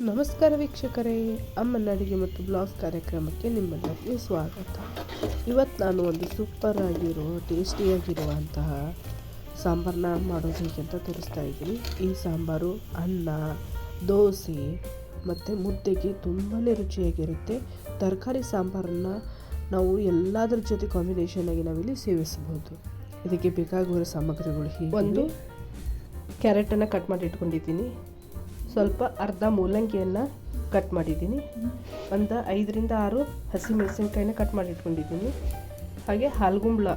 ನಮಸ್ಕಾರ ವೀಕ್ಷಕರೇ ಅಮ್ಮನ ಅಡುಗೆ ಮತ್ತು ಬ್ಲಾಗ್ಸ್ ಕಾರ್ಯಕ್ರಮಕ್ಕೆ ನಿಮ್ಮೆಲ್ಲರಿಗೆ ಸ್ವಾಗತ. ಇವತ್ತು ನಾನು ಒಂದು ಸೂಪರ್ ಆಗಿರೋ ಟೇಸ್ಟಿಯಾಗಿರುವಂತಹ ಸಾಂಬಾರನ್ನ ಮಾಡೋದು ಹೇಗೆ ಅಂತ ತೋರಿಸ್ತಾ ಇದ್ದೀನಿ. ಈ ಸಾಂಬಾರು ಅನ್ನ, ದೋಸೆ ಮತ್ತು ಮುದ್ದೆಗೆ ತುಂಬಾ ರುಚಿಯಾಗಿರುತ್ತೆ. ತರಕಾರಿ ಸಾಂಬಾರನ್ನ ನಾವು ಎಲ್ಲದರ ಜೊತೆ ಕಾಂಬಿನೇಷನ್ ಆಗಿ ನಾವಿಲ್ಲಿ ಸೇವಿಸಬಹುದು. ಇದಕ್ಕೆ ಬೇಕಾಗುವ ಸಾಮಗ್ರಿಗಳು ಹೀಗೆ? ಒಂದು ಕ್ಯಾರೆಟನ್ನು ಕಟ್ ಮಾಡಿ ಇಟ್ಕೊಂಡಿದ್ದೀನಿ. ಸ್ವಲ್ಪ ಅರ್ಧ ಮೂಲಂಗಿಯನ್ನು ಕಟ್ ಮಾಡಿದ್ದೀನಿ. ಒಂದು ಐದರಿಂದ ಆರು ಹಸಿಮೆಣಸಿನ್ಕಾಯಿನ ಕಟ್ ಮಾಡಿ ಇಟ್ಕೊಂಡಿದ್ದೀನಿ ಹಾಗೆ ಹಾಲ್ಗುಂಬ್ಳ,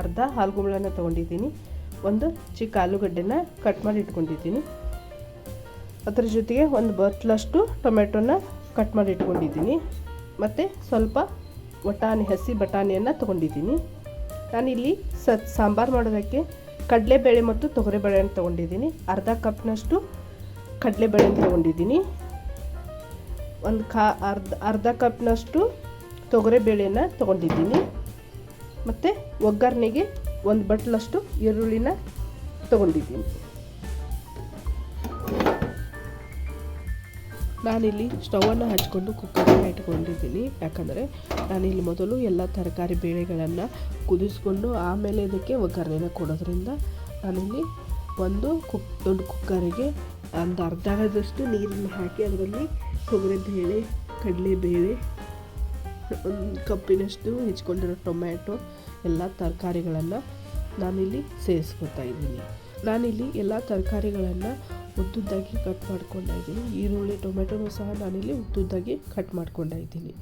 ಅರ್ಧ ಹಾಲ್ಗುಂಬ್ಳನ ತೊಗೊಂಡಿದ್ದೀನಿ. ಒಂದು ಚಿಕ್ಕ ಆಲೂಗಡ್ಡೆನ ಕಟ್ ಮಾಡಿ ಇಟ್ಕೊಂಡಿದ್ದೀನಿ ಅದರ ಜೊತೆಗೆ ಒಂದು ಬಟ್ಲಷ್ಟು ಟೊಮೆಟೊನ ಕಟ್ ಮಾಡಿ ಇಟ್ಕೊಂಡಿದ್ದೀನಿ ಮತ್ತು ಸ್ವಲ್ಪ ಬಟಾಣಿ ಹಸಿ ಬಟಾಣಿಯನ್ನು ತೊಗೊಂಡಿದ್ದೀನಿ. ನಾನಿಲ್ಲಿ ಸ, ಸಾಂಬಾರು ಮಾಡೋದಕ್ಕೆ ಕಡಲೆಬೇಳೆ ಮತ್ತು ತೊಗರಿಬೇಳೆಯನ್ನು ತೊಗೊಂಡಿದ್ದೀನಿ. ಅರ್ಧ ಕಪ್ನಷ್ಟು ಕಡಲೆಬೇಳೆನ ತೊಗೊಂಡಿದ್ದೀನಿ. ಒಂದು ಕಾ ಅರ್ಧ ಅರ್ಧ ಕಪ್ನಷ್ಟು ತೊಗರಿಬೇಳೆನ ತೊಗೊಂಡಿದ್ದೀನಿ. ಮತ್ತು ಒಗ್ಗರಣೆಗೆ ಒಂದು ಬಟ್ಲಷ್ಟು ಈರುಳ್ಳಿನ ತೊಗೊಂಡಿದ್ದೀನಿ. ನಾನಿಲ್ಲಿ ಸ್ಟವನ್ನು ಹಚ್ಕೊಂಡು ಕುಕ್ಕರ್ನ ಇಟ್ಕೊಂಡಿದ್ದೀನಿ. ಯಾಕಂದರೆ ನಾನಿಲ್ಲಿ ಮೊದಲು ಎಲ್ಲ ತರಕಾರಿ ಬೇಳೆಗಳನ್ನು ಕುದಿಸ್ಕೊಂಡು ಆಮೇಲೆ ಇದಕ್ಕೆ ಒಗ್ಗರಣೆನ ಕೊಡೋದ್ರಿಂದ ನಾನಿಲ್ಲಿ ಒಂದು ಕುಕ್ ದೊಡ್ಡ ಕುಕ್ಕರಿಗೆ ಒಂದು ಅರ್ಧ ಆಗದಷ್ಟು ನೀರನ್ನು ಹಾಕಿ ಅದರಲ್ಲಿ ತೊಗರಿಬೇಳೆ ಕಡಲೆಬೇಳೆ ಒಂದು ಕಪ್ಪಿನಷ್ಟು ಹೆಚ್ಕೊಂಡಿರೋ ಟೊಮ್ಯಾಟೊ, ಎಲ್ಲ ತರಕಾರಿಗಳನ್ನು ನಾನಿಲ್ಲಿ ಸೇರಿಸ್ಕೊತಾ ಇದ್ದೀನಿ. ನಾನಿಲ್ಲಿ ಎಲ್ಲ ತರಕಾರಿಗಳನ್ನು ಉದ್ದುದ್ದಾಗಿ ಕಟ್ ಮಾಡ್ಕೊಂಡ ಇದ್ದೀನಿ. ಈರುಳ್ಳಿ ಟೊಮೆಟೊನೂ ಸಹ ನಾನಿಲ್ಲಿ ಉದ್ದುದ್ದಾಗಿ ಕಟ್ ಮಾಡ್ಕೊಂಡ ಇದ್ದೀನಿ.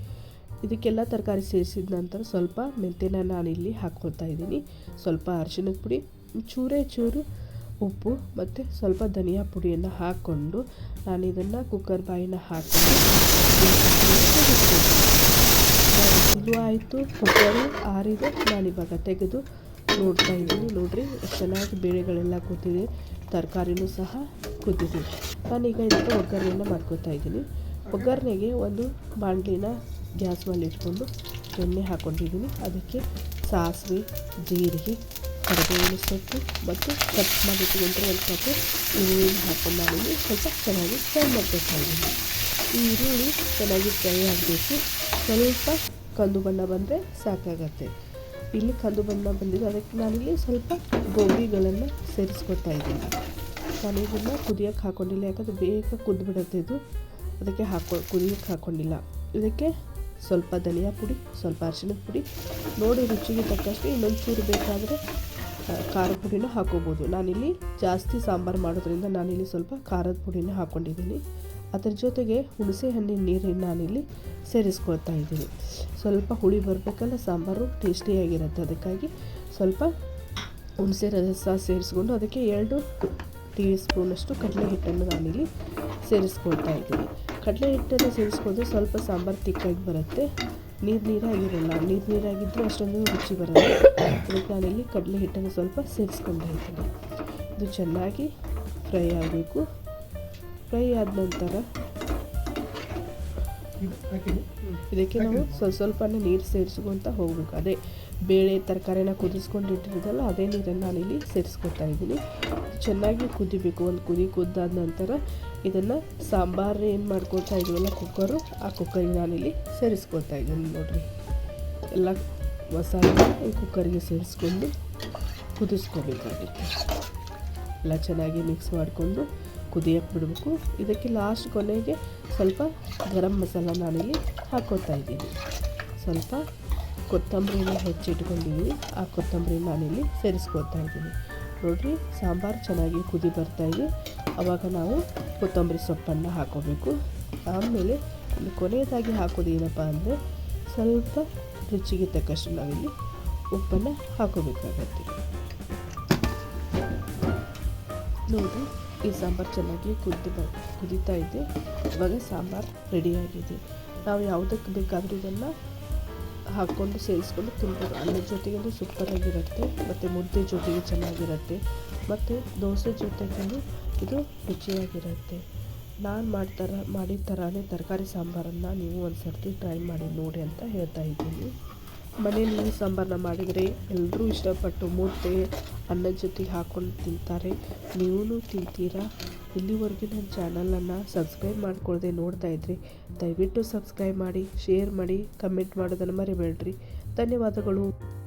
ಇದಕ್ಕೆಲ್ಲ ತರಕಾರಿ ಸೇರಿಸಿದ ನಂತರ ಸ್ವಲ್ಪ ಮೆಂತ್ಯನ ನಾನಿಲ್ಲಿ ಹಾಕ್ಕೊಳ್ತಾ ಇದ್ದೀನಿ. ಸ್ವಲ್ಪ ಅರಿಶಿಣದ ಪುಡಿ ಚೂರೇ ಚೂರು ಉಪ್ಪು ಮತ್ತು ಸ್ವಲ್ಪ ಧನಿಯಾ ಪುಡಿಯನ್ನು ಹಾಕ್ಕೊಂಡು ನಾನು ಇದನ್ನು ಕುಕ್ಕರ್ ಬಾಯಿನ ಹಾಕೊಂಡು ಇದು ಆಯಿತು. ಕುಕ್ಕರು ಆರಿದೆ. ಇವಾಗ ತೆಗೆದು ನೋಡ್ತಾ ಇದ್ದೀನಿ. ನೋಡಿರಿ, ಚೆನ್ನಾಗಿ ಬೇಳೆಗಳೆಲ್ಲ ಕೂತಿದೆ. ತರಕಾರಿನೂ ಸಹ ಕುದ್ದಿದೆ ನಾನೀಗ ಇದಕ್ಕೆ ಒಗ್ಗರಣೆಯನ್ನು ಮಾಡ್ಕೊತಾ ಇದ್ದೀನಿ. ಒಗ್ಗರಣೆಗೆ ಒಂದು ಬಾಣಲಿನ ಗ್ಯಾಸ್ ಮೇಲೆ ಇಟ್ಕೊಂಡು ಎಣ್ಣೆ ಹಾಕ್ಕೊಂಡಿದ್ದೀನಿ ಅದಕ್ಕೆ ಸಾಸಿವೆ, ಜೀರಿಗೆ ಕರಿಬೇವಿನ ಸೊಪ್ಪು ಮತ್ತು ಕಟ್ ಮಾಡಿಟ್ಕೊಂಡ್ರೆ ಒಂದು ಕಪ್ಪು ಈರುಳ್ಳಿ ಹಾಕೊಂಡು ಮಾಡಿದ್ವಿ ಸ್ವಲ್ಪ ಚೆನ್ನಾಗಿ ಫ್ರೈ ಮಾಡಬೇಕಾಗಿದೆ ಈ ಈರುಳ್ಳಿ ಚೆನ್ನಾಗಿ ಫ್ರೈ ಆಗಬೇಕು ಸ್ವಲ್ಪ ಕಂದು ಬಣ್ಣ ಬಂದರೆ ಸಾಕಾಗತ್ತೆ ಇಲ್ಲಿ ಕಂದು ಬಣ್ಣ ಬಂದಿದೆ ಅದಕ್ಕೆ ನಾನಿಲ್ಲಿ ಸ್ವಲ್ಪ ಗೋಬಿಗಳನ್ನು ಸೇರಿಸ್ಕೊತಾ ಇದ್ದೀನಿ ನಾನು ಇದನ್ನು ಕುದಿಯೋಕ್ಕೆ ಹಾಕ್ಕೊಂಡಿಲ್ಲ ಯಾಕಂದರೆ ಬೇಗ ಕುದ್ಬಿಡುತ್ತೆ ಇದು ಅದಕ್ಕೆ ಹಾಕೊ ಕುದಿಯೋಕ್ಕೆ ಹಾಕ್ಕೊಂಡಿಲ್ಲ ಇದಕ್ಕೆ ಸ್ವಲ್ಪ ಧನಿಯಾ ಪುಡಿ, ಸ್ವಲ್ಪ ಅರಿಶಿನ ಪುಡಿ. ನೋಡಿ ರುಚಿಗೆ ತಕ್ಕಷ್ಟು ಇನ್ನೊಂದು ಚೂರು ಬೇಕಾದರೆ ಖಾರ ಪುಡಿನೂ ಹಾಕೋಬೋದು. ನಾನಿಲ್ಲಿ ಜಾಸ್ತಿ ಸಾಂಬಾರು ಮಾಡೋದ್ರಿಂದ ನಾನಿಲ್ಲಿ ಸ್ವಲ್ಪ ಖಾರದ ಪುಡಿನ ಹಾಕ್ಕೊಂಡಿದ್ದೀನಿ ಅದರ ಜೊತೆಗೆ ಹುಣಸೆ ಹಣ್ಣಿನ ನೀರನ್ನು ನಾನಿಲ್ಲಿ ಸೇರಿಸ್ಕೊಳ್ತಾ ಇದ್ದೀನಿ. ಸ್ವಲ್ಪ ಹುಳಿ ಬರಬೇಕಲ್ಲ, ಸಾಂಬಾರು ಟೇಸ್ಟಿಯಾಗಿರುತ್ತೆ ಅದಕ್ಕಾಗಿ ಸ್ವಲ್ಪ ಹುಣಸೆ ರಸ ಸೇರಿಸ್ಕೊಂಡು ಅದಕ್ಕೆ ಎರಡು ಟೀ ಸ್ಪೂನಷ್ಟು ಕಡಲೆ ಹಿಟ್ಟನ್ನು ನಾನಿಲ್ಲಿ ಸೇರಿಸ್ಕೊಳ್ತಾ ಇದ್ದೀನಿ. ಕಡಲೆ ಹಿಟ್ಟನ್ನು ಸೇರಿಸ್ಕೊಂಡ್ರೆ ಸ್ವಲ್ಪ ಸಾಂಬಾರು ತಿಕ್ಕಾಗಿ ಬರುತ್ತೆ. ನೀರು ನೀರಾಗಿರಲ್ಲ, ನೀರು ನೀರಾಗಿದ್ದರೂ ಅಷ್ಟೊಂದು ರುಚಿ ಬರೋಲ್ಲ. ಅದಕ್ಕೆ ಕಡಲೆ ಹಿಟ್ಟನ್ನು ಸ್ವಲ್ಪ ಸೇರಿಸ್ಕೊಂಡಿರ್ತೀನಿ ಇದು ಚೆನ್ನಾಗಿ ಫ್ರೈ ಆಗಬೇಕು. ಫ್ರೈ ಆದ ನಂತರ ಇದಕ್ಕೆ ನಾವು ಸ್ವಲ್ಪ ಸ್ವಲ್ಪನೇ ನೀರು ಸೇರಿಸ್ಕೊತ ಹೋಗ್ಬೇಕು. ಅದೇ ಬೇಳೆ ತರಕಾರಿನ ಕುದಿಸ್ಕೊಂಡು ಇಟ್ಟಿರೋದಲ್ಲ ಅದೇ ನೀರನ್ನು ನಾನಿಲ್ಲಿ ಸೇರಿಸ್ಕೊತಾ ಇದ್ದೀನಿ. ಚೆನ್ನಾಗಿ ಕುದಿಬೇಕು ಒಂದು ಕುದಿ ಕುದ್ದಾದ ನಂತರ ಇದನ್ನು ಸಾಂಬಾರು ಏನು ಮಾಡ್ಕೊಳ್ತಾ ಇದ್ದೀವಲ್ಲ ಕುಕ್ಕರು ಆ ಕುಕ್ಕರಿಗೆ ನಾನಿಲ್ಲಿ ಸೇರಿಸ್ಕೊಳ್ತಾ ಇದ್ದೀನಿ ನೋಡಿರಿ. ಎಲ್ಲ ಮಸಾಲೆ ಈ ಕುಕ್ಕರಿಗೆ ಸೇರಿಸ್ಕೊಂಡು ಕುದಿಸ್ಕೋಬೇಕಾಗುತ್ತೆ. ಎಲ್ಲ ಚೆನ್ನಾಗಿ ಮಿಕ್ಸ್ ಮಾಡಿಕೊಂಡು ಕುದಿಯಕ್ಕೆ ಬಿಡಬೇಕು. ಇದಕ್ಕೆ ಲಾಸ್ಟ್ ಕೊನೆಗೆ ಸ್ವಲ್ಪ ಗರಂ ಮಸಾಲ ನಾನಿಲ್ಲಿ ಹಾಕೋತಾ ಇದ್ದೀನಿ. ಸ್ವಲ್ಪ ಕೊತ್ತಂಬರಿನ ಹೆಚ್ಚಿಟ್ಕೊಂಡಿದ್ದೀನಿ. ಆ ಕೊತ್ತಂಬರಿ ನಾನಿಲ್ಲಿ ಸೇರಿಸ್ಕೊತಾ ಇದ್ದೀನಿ. ನೋಡಿರಿ, ಸಾಂಬಾರು ಚೆನ್ನಾಗಿ ಕುದಿ ಬರ್ತಾಯಿದೆ ಆವಾಗ ನಾವು ಕೊತ್ತಂಬರಿ ಸೊಪ್ಪನ್ನು ಹಾಕೋಬೇಕು. ಆಮೇಲೆ ಕೊನೆಯದಾಗಿ ಹಾಕೋದು ಏನಪ್ಪ ಅಂದರೆ ಸ್ವಲ್ಪ ರುಚಿಗೆ ತಕ್ಕಷ್ಟು ನಾವಿಲ್ಲಿ ಉಪ್ಪನ್ನು ಹಾಕೋಬೇಕಾಗತ್ತೆ. ನೋಡಿ ಈ ಸಾಂಬಾರು ಚೆನ್ನಾಗಿ ಕುದ್ದು ಕುದೀತಾ ಇದೆ. ಇವಾಗ ಸಾಂಬಾರು ರೆಡಿಯಾಗಿದೆ. ನಾವು ಯಾವುದಕ್ಕೆ ಬೇಕಾದರೂ ಇದನ್ನು ಹಾಕ್ಕೊಂಡು ಸೇರಿಸ್ಕೊಂಡು ತಿನ್ಬೋದು. ಅನ್ನ ಜೊತೆಗೂ ಸೂಪರಾಗಿರುತ್ತೆ ಮತ್ತು ಮುದ್ದೆ ಜೊತೆಗೆ ಚೆನ್ನಾಗಿರುತ್ತೆ. ಮತ್ತು ದೋಸೆ ಜೊತೆಗೂ ಇದು ರುಚಿಯಾಗಿರುತ್ತೆ. ನಾನು ಮಾಡ್ತಾರ, ಮಾಡಿದ ಥರನೇ ತರಕಾರಿ ಸಾಂಬಾರನ್ನು ನೀವು ಒಂದು ಸರ್ತಿ ಟ್ರೈ ಮಾಡಿ ನೋಡಿ ಅಂತ ಹೇಳ್ತಾ ಇದ್ದೀನಿ. ಮನೇಲಿ ಈ ಸಾಂಬಾರನ್ನ ಮಾಡಿದರೆ? ಎಲ್ಲರೂ ಇಷ್ಟಪಟ್ಟು ಮುದ್ದೆ ಅನ್ನದ ಜೊತೆಗೆ ಹಾಕ್ಕೊಂಡು ತಿಂತಾರೆ. ನೀವೂ ತಿಂತೀರಾ? ಇಲ್ಲಿವರೆಗೂ ನನ್ನ ಚಾನಲನ್ನು ಸಬ್ಸ್ಕ್ರೈಬ್ ಮಾಡ್ಕೊಳ್ಳದೆ ನೋಡ್ತಾ ಇದ್ರಿ. ದಯವಿಟ್ಟು ಸಬ್ಸ್ಕ್ರೈಬ್ ಮಾಡಿ, ಶೇರ್ ಮಾಡಿ, ಕಮೆಂಟ್ ಮಾಡೋದನ್ನು ಮರಿಬೇಡ್ರಿ. ಧನ್ಯವಾದಗಳು.